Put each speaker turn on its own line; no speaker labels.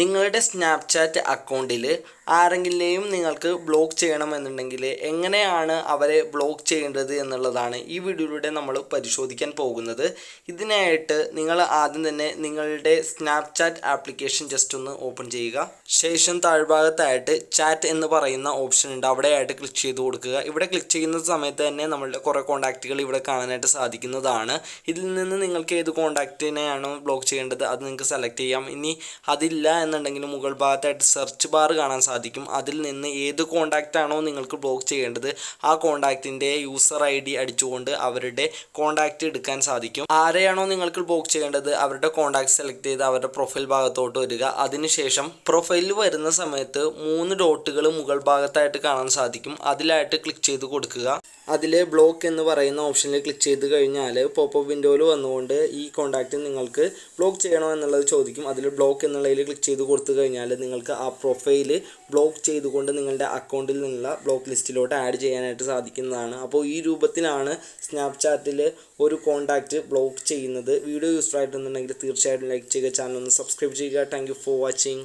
നിങ്ങളുടെ സ്നാപ്ചാറ്റ് അക്കൗണ്ടിൽ ആരെങ്കിലെയും നിങ്ങൾക്ക് ബ്ലോക്ക് ചെയ്യണമെന്നുണ്ടെങ്കിൽ എങ്ങനെയാണ് അവരെ ബ്ലോക്ക് ചെയ്യേണ്ടത് എന്നുള്ളതാണ് ഈ വീഡിയോയിലൂടെ നമ്മൾ പരിശോധിക്കാൻ പോകുന്നത്. ഇതിനായിട്ട് നിങ്ങൾ ആദ്യം തന്നെ നിങ്ങളുടെ സ്നാപ്ചാറ്റ് ആപ്ലിക്കേഷൻ ജസ്റ്റ് ഒന്ന് ഓപ്പൺ ചെയ്യുക. ശേഷം താഴ്ഭാഗത്തായിട്ട് ചാറ്റ് എന്ന് പറയുന്ന ഓപ്ഷൻ ഉണ്ട്. അവിടെയായിട്ട് ക്ലിക്ക് ചെയ്ത് കൊടുക്കുക. ഇവിടെ ക്ലിക്ക് ചെയ്യുന്ന സമയത്ത് തന്നെ നമ്മളുടെ കുറേ കോൺടാക്റ്റുകൾ ഇവിടെ കാണാനായിട്ട് സാധിക്കുന്നതാണ്. ഇതിൽ നിന്ന് നിങ്ങൾക്ക് ഏത് കോൺടാക്റ്റിനെയാണോ ബ്ലോക്ക് ചെയ്യേണ്ടത് അത് നിങ്ങൾക്ക് സെലക്ട് ചെയ്യാം. ഇനി അതില്ല എന്നുണ്ടെങ്കിൽ മുകൾ ഭാഗത്തായിട്ട് സെർച്ച് ബാർ കാണാൻ സാധിക്കും. അതിൽ നിന്ന് ഏത് കോണ്ടാക്റ്റ് ആണോ നിങ്ങൾക്ക് ബ്ലോക്ക് ചെയ്യേണ്ടത് ആ കോൺടാക്റ്റിന്റെ യൂസർ ഐ ഡി അടിച്ചുകൊണ്ട് അവരുടെ കോണ്ടാക്റ്റ് എടുക്കാൻ സാധിക്കും. ആരെയാണോ നിങ്ങൾക്ക് ബ്ലോക്ക് ചെയ്യേണ്ടത് അവരുടെ കോൺടാക്ട് സെലക്ട് ചെയ്ത് അവരുടെ പ്രൊഫൈൽ ഭാഗത്തോട്ട് വരിക. അതിനുശേഷം പ്രൊഫൈലിൽ വരുന്ന സമയത്ത് മൂന്ന് ഡോട്ടുകൾ മുകൾ ഭാഗത്തായിട്ട് കാണാൻ സാധിക്കും. അതിലായിട്ട് ക്ലിക്ക് ചെയ്ത് കൊടുക്കുക. അതിൽ ബ്ലോക്ക് എന്ന് പറയുന്ന ഓപ്ഷനിൽ ക്ലിക്ക് ചെയ്ത് കഴിഞ്ഞാൽ പോപ്പ് വിൻഡോയിൽ വന്നുകൊണ്ട് ഈ കോൺടാക്റ്റ് നിങ്ങൾക്ക് ബ്ലോക്ക് ചെയ്യണോ എന്നുള്ളത് ചോദിക്കും. അതിൽ ബ്ലോക്ക് എന്നുള്ളതിൽ ക്ലിക്ക് ചെയ്ത് കൊടുത്തു കഴിഞ്ഞാൽ നിങ്ങൾക്ക് ആ പ്രൊഫൈൽ ബ്ലോക്ക് ചെയ്തുകൊണ്ട് നിങ്ങളുടെ അക്കൗണ്ടിൽ നിന്നുള്ള ബ്ലോക്ക് ലിസ്റ്റിലോട്ട് ആഡ് ചെയ്യാനായിട്ട് സാധിക്കുന്നതാണ്. അപ്പോൾ ഈ രൂപത്തിലാണ് സ്നാപ്ചാറ്റിൽ ഒരു കോൺടാക്റ്റ് ബ്ലോക്ക് ചെയ്യുന്നത്. വീഡിയോ യൂസ്ഫുൾ ആയിട്ടുണ്ടെങ്കിൽ തീർച്ചയായിട്ടും ലൈക്ക് ചെയ്യുക ചാനൽ ഒന്ന് സബ്സ്ക്രൈബ് ചെയ്യുക. Thank for watching